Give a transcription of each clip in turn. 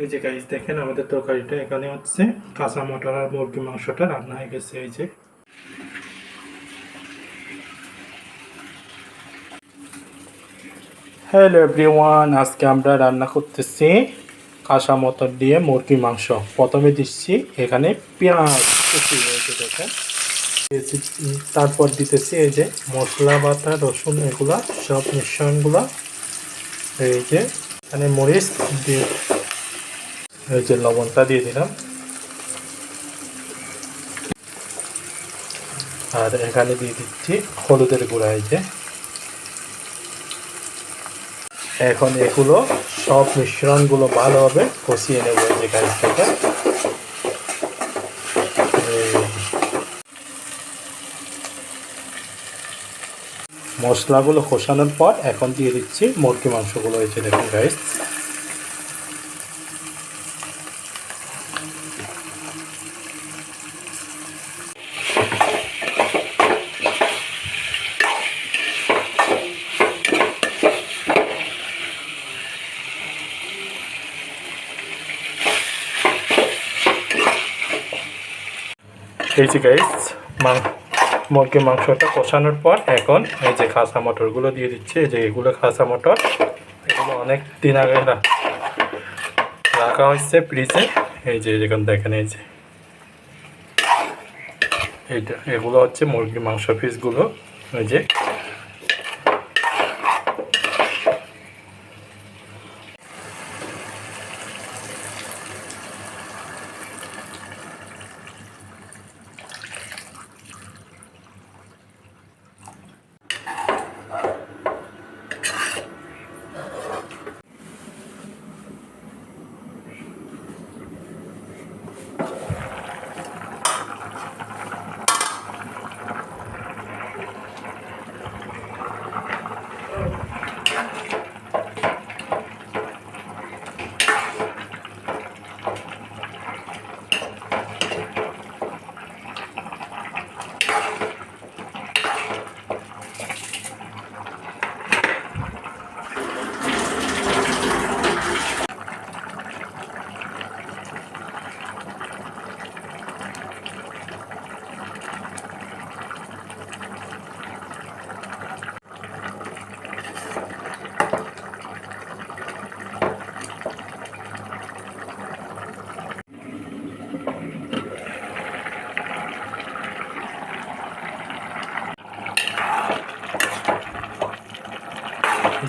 এই যে গাইস দেখেন আমাদের তরকারিটা এখানে হচ্ছে কাঁচা মটর আর মুরগি মাংসটা রান্না হয়ে গেছে, এই যে। হ্যালো এভরিওয়ান আজকে আমরা রান্না করতেছি কাঁচা মটর দিয়ে মুরগি মাংস। প্রথমে দিচ্ছি এখানে পেঁয়াজ। কুচি হয়েছে দেখেন। তারপর দিতেছি এই যে মশলা বাটা, রসুন, এগুলা সব মিশ্রণগুলা। এই যে এখানে মরিচ দিয়ে এই যে লবণটা দিয়ে দিলাম। আর এখানে দিয়ে দিচ্ছি হলুদের গুঁড়া এই যে। এখন এগুলো সব মিশ্রণগুলো ভালোভাবে কষিয়ে নেব এই যে গাছ থেকে। মশলাগুলো কষানোর পর এখন দিয়ে দিচ্ছি মুরগি মাংসগুলো যে দেখুন গাইস এই যে গাইস মুরগির মাংসটা কষানোর পর এখন এই যে খাসা মটরগুলো দিয়ে দিচ্ছে, এই যে এগুলো খাসা মটর, এগুলো অনেক দিন আগে রাখা হয়েছে ফ্রিজে এই যে যেখান দেখেন, এই যে। এইটা, এগুলো হচ্ছে মুরগির মাংস পিসগুলো এই যে।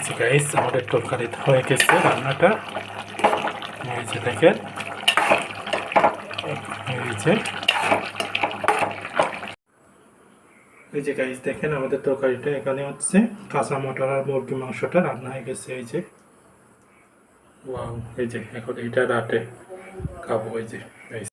যে গাইস আমাদের তরকারি হয়ে গেছে রান্নাটা। যে দেখেন। যে। এই যে গাইস দেখেন আমাদের তরকারিটা এখানে হচ্ছে। কাঁচা মটর আর মুরগি মাংসটা রান্না হয়ে গেছে, এই যে। ওয়াও এই যে, এখন এইটা রাতে খাব, এই যে।